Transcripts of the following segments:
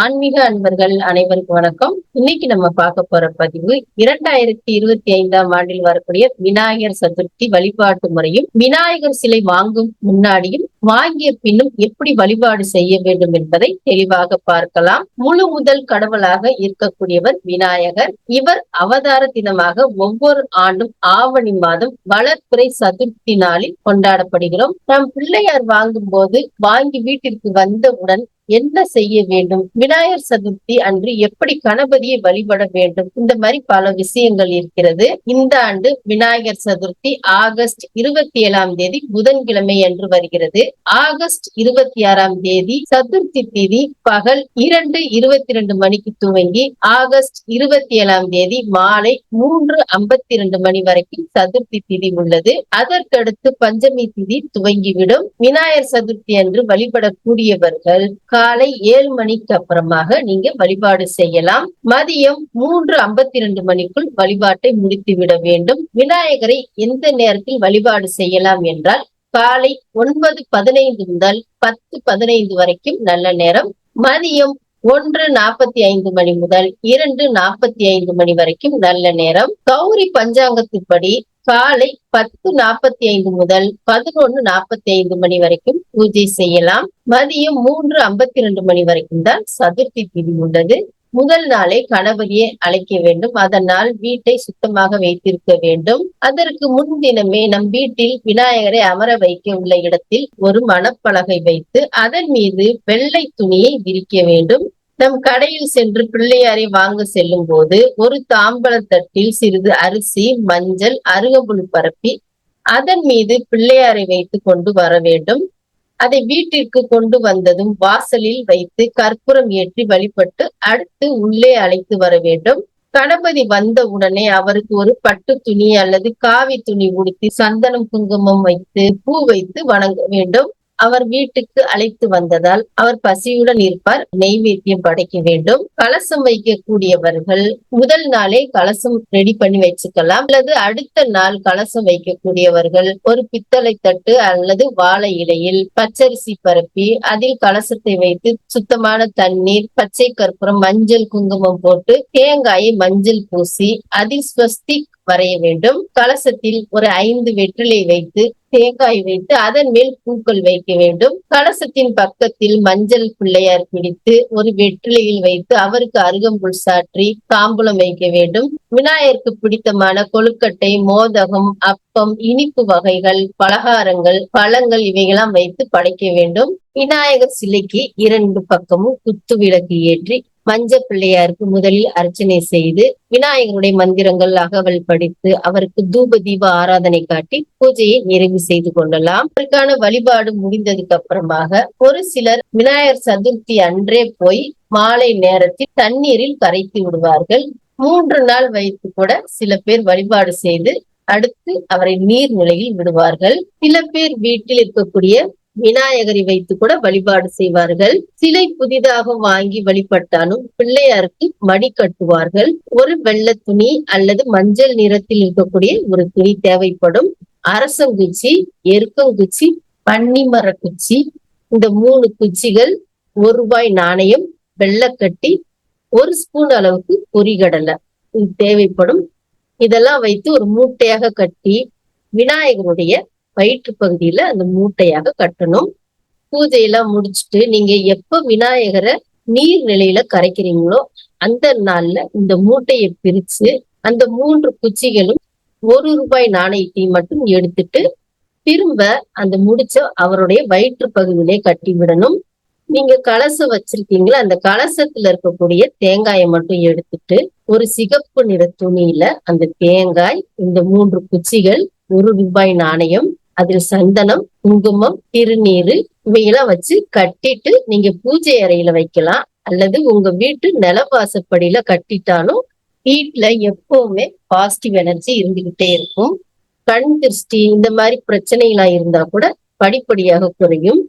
ஆன்மீக அன்பர்கள் அனைவருக்கும் வணக்கம். இன்னைக்கு நம்ம பார்க்க போற பதிவு இரண்டாயிரத்தி இருபத்தி ஐந்தாம் ஆண்டில் வரக்கூடிய விநாயகர் சதுர்த்தி வழிபாட்டு முறையும் விநாயகர் சிலை வாங்கும் முன்னாடியும் வாங்கிய பின்னும் எப்படி வழிபாடு செய்ய வேண்டும் என்பதை தெளிவாக பார்க்கலாம். முழு முதல் கடவுளாக இருக்கக்கூடியவர் விநாயகர். இவர் அவதார தினமாக ஒவ்வொரு ஆண்டும் ஆவணி மாதம் வளர்ப்புரை சதுர்த்தி நாளில் கொண்டாடப்படுகிறோம். நாம் பிள்ளையார் வாங்கும் போது வாங்கி வீட்டிற்கு வந்தவுடன் என்ன செய்ய வேண்டும்? விநாயகர் சதுர்த்தி அன்று எப்படி கணபதியை வழிபட வேண்டும்? இந்த மாதிரி பல விஷயங்கள் இருக்கிறது. இந்த ஆண்டு விநாயகர் சதுர்த்தி ஆகஸ்ட் இருபத்தி ஏழாம் தேதி புதன்கிழமை அன்று வருகிறது. ஆகஸ்ட் இருபத்தி ஆறாம் தேதி சதுர்த்தி திதி பகல் இரண்டு இருபத்தி ரெண்டு மணிக்கு துவங்கி ஆகஸ்ட் இருபத்தி ஏழாம் தேதி மாலை மூன்று ஐம்பத்தி இரண்டு மணி வரைக்கும் சதுர்த்தி திதி உள்ளது. அதற்கடுத்து பஞ்சமி திதி துவங்கிவிடும். விநாயகர் சதுர்த்தி அன்று வழிபடக்கூடியவர்கள் காலை ஏழு மணிக்கு அப்புறமாக நீங்க வழிபாடு செய்யலாம். மதியம் மூன்று ஐம்பத்தி இரண்டு மணிக்குள் வழிபாட்டை முடித்துவிட வேண்டும். விநாயகரை எந்த நேரத்தில் வழிபாடு செய்யலாம் என்றால் காலை ஒன்பது பதினைந்து முதல் பத்து பதினைந்து வரைக்கும் நல்ல நேரம். மதியம் ஒன்று நாற்பத்தி ஐந்து மணி முதல் இரண்டு நாற்பத்தி ஐந்து மணி வரைக்கும் நல்ல நேரம். கௌரி பஞ்சாங்கத்தின்படி காலை பத்து நாற்பத்தி ஐந்து முதல் பதினொன்னு நாற்பத்தி ஐந்து மணி வரைக்கும் பூஜை செய்யலாம். மதியம் மூன்று ஐம்பத்தி ரெண்டு மணி வரைக்கும் தான் சதுர்த்தி திதி உள்ளது. முதல் நாளே கணபதியை அழைக்க வேண்டும். அதனால் வீட்டை சுத்தமாக வைத்திருக்க வேண்டும். அதற்கு முன்தினமே நம் வீட்டில் விநாயகரை அமர வைக்க உள்ள இடத்தில் ஒரு மணப்பலகை வைத்து அதன் மீது வெள்ளை துணியை விரிக்க வேண்டும். நம் கடையில் சென்று பிள்ளையாரை வாங்க செல்லும் போது ஒரு தாம்பழத்தட்டில் சிறிது அரிசி மஞ்சள் அருகம்புல் பரப்பி அதன் மீது பிள்ளையாரை வைத்து கொண்டு வர வேண்டும். அதை வீட்டிற்கு கொண்டு வந்ததும் வாசலில் வைத்து கற்பூரம் ஏற்றி வழிபட்டு அடுத்து உள்ளே அழைத்து வர வேண்டும். கணபதி வந்த உடனே அவருக்கு ஒரு பட்டு துணி அல்லது காவி துணி உடுத்தி சந்தனம் குங்குமம் வைத்து பூ வைத்து வணங்க வேண்டும். அவர் வீட்டுக்கு அழைத்து வந்ததால் அவர் பசியுடன் இருப்பார். நெய்வேத்தியம் படைக்க வேண்டும். கலசம் வைக்கக்கூடியவர்கள் முதல் நாளே கலசம் ரெடி பண்ணி வச்சுக்கலாம். அல்லது அடுத்த நாள் கலசம் வைக்கக்கூடியவர்கள் ஒரு பித்தளை தட்டு அல்லது வாழை இலையில் பச்சரிசி பரப்பி அதில் கலசத்தை வைத்து சுத்தமான தண்ணீர் பச்சை கற்பூரம் மஞ்சள் குங்குமம் போட்டு தேங்காயை மஞ்சள் பூசி அதில் ஸ்வஸ்திக் வரைய வேண்டும். கலசத்தில் ஒரு ஐந்து வெற்றிலை வைத்து தேங்காய் வைத்து அதன் மேல் பூக்கள் வைக்க வேண்டும். கலசத்தின் பக்கத்தில் மஞ்சள் பிள்ளையார் பிடித்து ஒரு வெற்றிலையில் வைத்து அவருக்கு அருகம்புல் சாற்றி தாம்பூலம் வைக்க வேண்டும். விநாயகருக்கு பிடித்தமான கொழுக்கட்டை மோதகம் அப்பம் இனிப்பு வகைகள் பலகாரங்கள் பழங்கள் இவைகளாம் வைத்து படைக்க வேண்டும். விநாயகர் சிலைக்கு இரண்டு பக்கமும் குத்து விளக்கு ஏற்றி மஞ்ச பிள்ளையாருக்கு முதலில் அர்ச்சனை செய்து விநாயகருடைய மந்திரங்கள் அகவல் படித்து அவருக்கு தூப தீப ஆராதனை காட்டி பூஜையை நிறைவு செய்து கொள்ளலாம். அதற்கான வழிபாடு முடிந்ததுக்கு அப்புறமாக ஒரு சிலர் விநாயகர் சதுர்த்தி அன்றே போய் மாலை நேரத்தில் தண்ணீரில் கரைத்து விடுவார்கள். மூன்று நாள் வைத்து கூட சில பேர் வழிபாடு செய்து அடுத்து அவரை நீர் நிலையில் விடுவார்கள். சில பேர் வீட்டில் இருக்கக்கூடிய விநாயகரை வைத்து கூட வழிபாடு செய்வார்கள். சிலை புதிதாக வாங்கி வழிபட்டாலும் பிள்ளையாருக்கு மடி கட்டுவார்கள். ஒரு வெள்ளை துணி அல்லது மஞ்சள் நிறத்தில் இருக்கக்கூடிய ஒரு துணி தேவைப்படும். அரசங்குச்சி எருக்கங்குச்சி பன்னிமர குச்சி இந்த மூணு குச்சிகள் ஒரு ரூபாய் நாணயம் வெள்ளக்கட்டி ஒரு ஸ்பூன் அளவுக்கு பொரிகடலை இது தேவைப்படும். இதெல்லாம் வைத்து ஒரு மூட்டையாக கட்டி விநாயகருடைய வயிற்று பகுதியில அந்த மூட்டையாக கட்டணும். பூஜையெல்லாம் முடிச்சுட்டு நீங்க எப்ப விநாயகரை நீர் நிலையில கரைக்கிறீங்களோ அந்த நாள்ல இந்த மூட்டையை பிரிச்சு அந்த மூன்று குச்சிகளும் ஒரு ரூபாய் நாணயத்தை மட்டும் எடுத்துட்டு திரும்ப அந்த முடிச்ச அவருடைய வயிற்று பகுதியிலே கட்டி விடணும். நீங்க கலசம் வச்சிருக்கீங்களா? அந்த கலசத்துல இருக்கக்கூடிய தேங்காயை மட்டும் எடுத்துட்டு ஒரு சிகப்பு நிற துணியில அந்த தேங்காய் இந்த மூன்று குச்சிகள் ஒரு ரூபாய் நாணயம் அதில் சந்தனம் குங்குமம் திருநீரு இவையெல்லாம் வச்சு கட்டிட்டு நீங்க பூஜை அறையில வைக்கலாம். அல்லது உங்க வீட்டு நிலவாசப்படியில கட்டிட்டாலும் வீட்டுல எப்பவுமே பாசிட்டிவ் எனர்ஜி இருந்துகிட்டே இருக்கும். கண் திருஷ்டி இந்த மாதிரி பிரச்சனைகளா இருந்தா கூட படிப்படியாக குறையும்.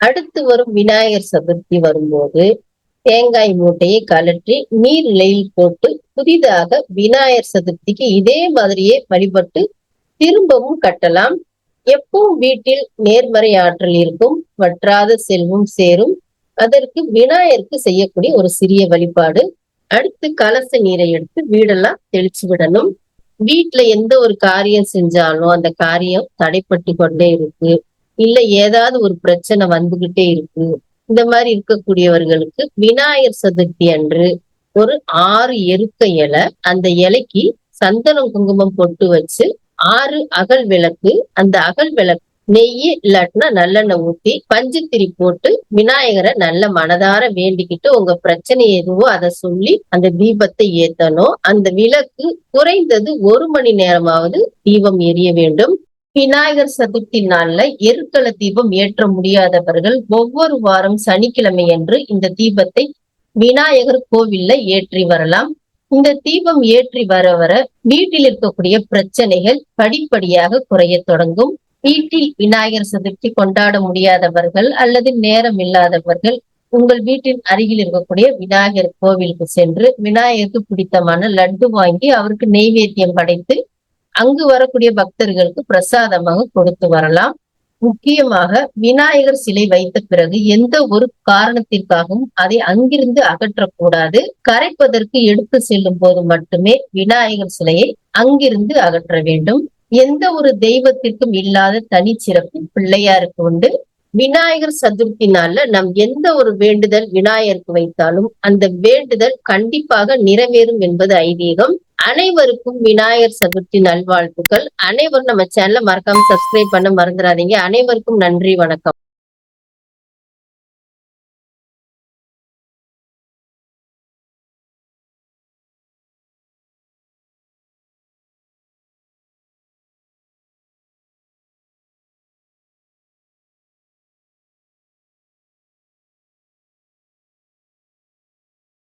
அடுத்து வரும் விநாயகர் சதுர்த்தி வரும்போது தேங்காய் மூட்டையை கலற்றி நீர் நிலையில் போட்டு புதிதாக விநாயகர் சதுர்த்திக்கு இதே மாதிரியே வழிபட்டு திரும்பவும் கட்டலாம். எப்பவும் வீட்டில் நேர்மறை ஆற்றல் இருக்கும் வற்றாத செல்வம் சேரும். அதற்கு விநாயகருக்கு செய்யக்கூடிய ஒரு சிறிய வழிபாடு. அடுத்து கலச நீரை எடுத்து வீடெல்லாம் தெளிச்சு விடணும். வீட்டுல எந்த ஒரு காரியம் செஞ்சாலும் அந்த காரியம் தடைப்பட்டு கொண்டே இருக்கு. இல்ல ஏதாவது ஒரு பிரச்சனை வந்துகிட்டே இருக்கு. இந்த மாதிரி இருக்கக்கூடியவர்களுக்கு விநாயகர் சதுர்த்தி அன்று ஒரு ஆறு எருக்க இலை அந்த இலைக்கு சந்தனம் குங்குமம் பொட்டு வச்சு ஆறு அகல் விளக்கு அந்த அகல் விளக்கு நெய் இல்லாட்டினா நல்லெண்ணெய் ஊத்தி பஞ்சுத்திரி போட்டு விநாயகரை நல்ல மனதார வேண்டிக்கிட்டு உங்க பிரச்சனை எதுவோ அதை சொல்லி அந்த தீபத்தை ஏத்தணும். அந்த விளக்கு குறைந்தது ஒரு மணி நேரமாவது தீபம் எரிய வேண்டும். விநாயகர் சதுர்த்தி நாள்ல எருக்கள தீபம் ஏற்ற முடியாதவர்கள் ஒவ்வொரு வாரம் சனிக்கிழமை அன்று இந்த தீபத்தை விநாயகர் கோவில்ல ஏற்றி வரலாம். இந்த தீபம் ஏற்றி வர வர வீட்டில் இருக்கக்கூடிய பிரச்சனைகள் படிப்படியாக குறைய தொடங்கும். வீட்டில் விநாயகர் சதுர்த்தி கொண்டாட முடியாதவர்கள் அல்லது நேரம் இல்லாதவர்கள் உங்கள் வீட்டின் அருகில் இருக்கக்கூடிய விநாயகர் கோவிலுக்கு சென்று விநாயகருக்கு பிடித்தமான லட்டு வாங்கி அவருக்கு நெய்வேத்தியம் படைத்து அங்கு வரக்கூடிய பக்தர்களுக்கு பிரசாதமாக கொடுத்து வரலாம். முக்கியமாக விநாயகர் சிலை வைத்த பிறகு எந்த ஒரு காரணத்திற்காகவும் அதை அங்கிருந்து அகற்றக்கூடாது. கரைப்பதற்கு எடுத்து செல்லும் போது மட்டுமே விநாயகர் சிலையை அங்கிருந்து அகற்ற வேண்டும். எந்த ஒரு தெய்வத்திற்கும் இல்லாத தனிச்சிறப்பு பிள்ளையாருக்கு உண்டு. விநாயகர் சதுர்த்தி நாள்ல நம் எந்த ஒரு வேண்டுதல் விநாயகருக்கு வைத்தாலும் அந்த வேண்டுதல் கண்டிப்பாக நிறைவேறும் என்பது ஐதீகம். அனைவருக்கும் விநாயகர் சதுர்த்தி நல்வாழ்த்துக்கள். அனைவரும் நம்ம சேனலை மறக்காம சப்ஸ்கிரைப் பண்ண மறந்துடாதீங்க அனைவருக்கும் நன்றி வணக்கம்.